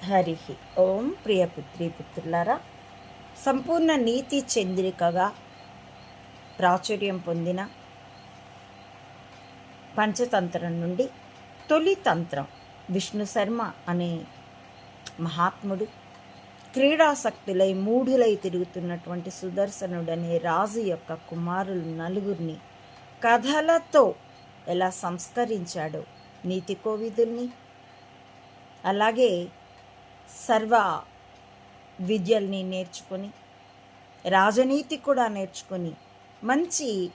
హరి ఓం ప్రియపుత్రి పుత్రులారా సంపూర్ణ నీతి చంద్రికగా ప్రాచుర్యం పొందిన పంచతంత్రం నుండి తొలి తంత్రం విష్ణు శర్మ అనే మహాత్ముడు క్రీడాసక్తులై మూఢులై తిరుగుతున్నటువంటి సుదర్శనుడనే రాజు యొక్క కుమారులు నలుగురిని కథలతో ఎలా సంస్కరించాడో నీతి కోవిదుల్ని అలాగే సర్వ విద్యల్ని నేర్చుకొని రాజనీతి కూడా నేర్చుకొని మంచి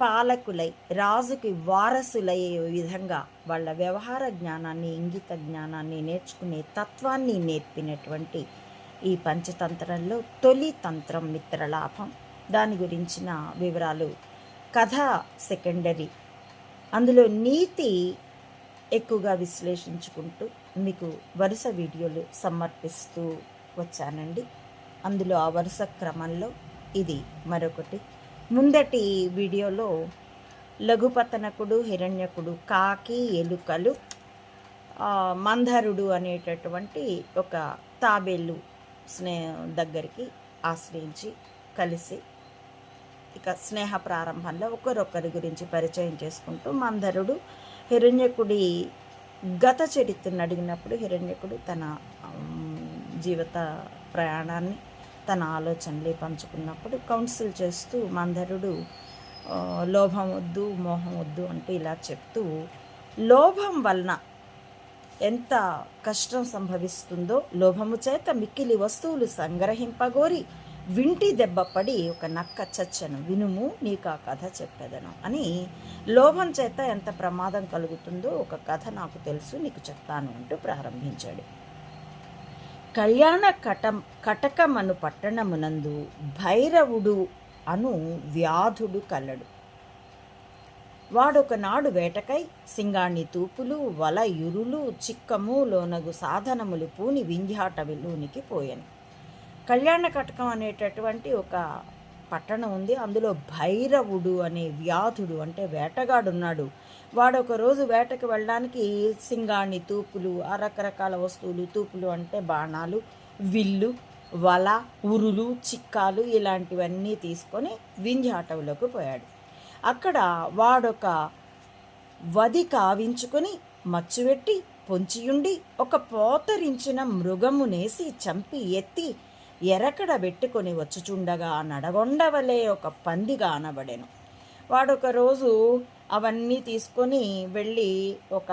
పాలకులై రాజుకి వారసులయ్యే విధంగా వాళ్ళ వ్యవహార జ్ఞానాన్ని ఇంగిత జ్ఞానాన్ని నేర్చుకునే తత్వాన్ని నేర్పినటువంటి ఈ పంచతంత్రంలో తొలి తంత్రం మిత్రలాభం దాని గురించిన వివరాలు కథ సెకండరీ. అందులో నీతి ఎక్కువగా విశ్లేషించుకుంటూ మీకు వరుస వీడియోలు సమర్పిస్తూ వచ్చానండి. అందులో ఆ వరుస క్రమంలో ఇది మరొకటి. ముందటి వీడియోలో లఘుపతనకుడు హిరణ్యకుడు కాకి ఎలుకలు మంధరుడు అనేటటువంటి ఒక తాబేలు స్నే దగ్గరికి ఆశ్రయించి కలిసి ఇక స్నేహ ప్రారంభంలో ఒకరొకరి గురించి పరిచయం చేసుకుంటూ మందరుడు హిరణ్యకుడి గత చరిత్రను అడిగినప్పుడు హిరణ్యకుడు తన జీవిత ప్రయాణాన్ని తన ఆలోచనలు పంచుకున్నప్పుడు కౌన్సిల్ చేస్తూ మందరుడు లోభం వద్దు మోహం వద్దు అంటూ ఇలా చెప్తూ లోభం వలన ఎంత కష్టం సంభవిస్తుందో లోభము చేత మిక్కిలి వస్తువులు సంగ్రహింపగోరి వింటి దెబ్బపడి ఒక నక్క చచ్చను వినుము నీకు ఆ కథ చెప్పేదను అని లోభం చేత ఎంత ప్రమాదం కలుగుతుందో ఒక కథ నాకు తెలుసు నీకు చెప్తాను అంటూ ప్రారంభించాడు. కళ్యాణ కటం కటకమను పట్టణమునందు భైరవుడు అను వ్యాధుడు కలడు. వాడొకనాడు వేటకై సింగాణి తూపులు వల యురులు చిక్కము లోనగు సాధనములు పూని వింధ్యాటవిలోనికి పోయాను. కళ్యాణ కటకం అనేటటువంటి ఒక పట్టణం ఉంది. అందులో భైరవుడు అనే వ్యాధుడు అంటే వేటగాడున్నాడు. వాడు ఒకరోజు వేటకు వెళ్ళడానికి సింగాణి తూపులు ఆ రకరకాల వస్తువులు తూపులు అంటే బాణాలు విల్లు వల ఉరులు చిక్కాలు ఇలాంటివన్నీ తీసుకొని వింజాటవులకు పోయాడు. అక్కడ వాడొక వది కావించుకొని మచ్చువెట్టి పొంచియుండి ఒక పోతరించిన మృగమునేసి చంపి ఎత్తి ఎరకడ పెట్టుకొని వచ్చుచుండగా నడగొండవలే ఒక పందిగా అనబడెను. వాడొక రోజు అవన్నీ తీసుకొని వెళ్ళి ఒక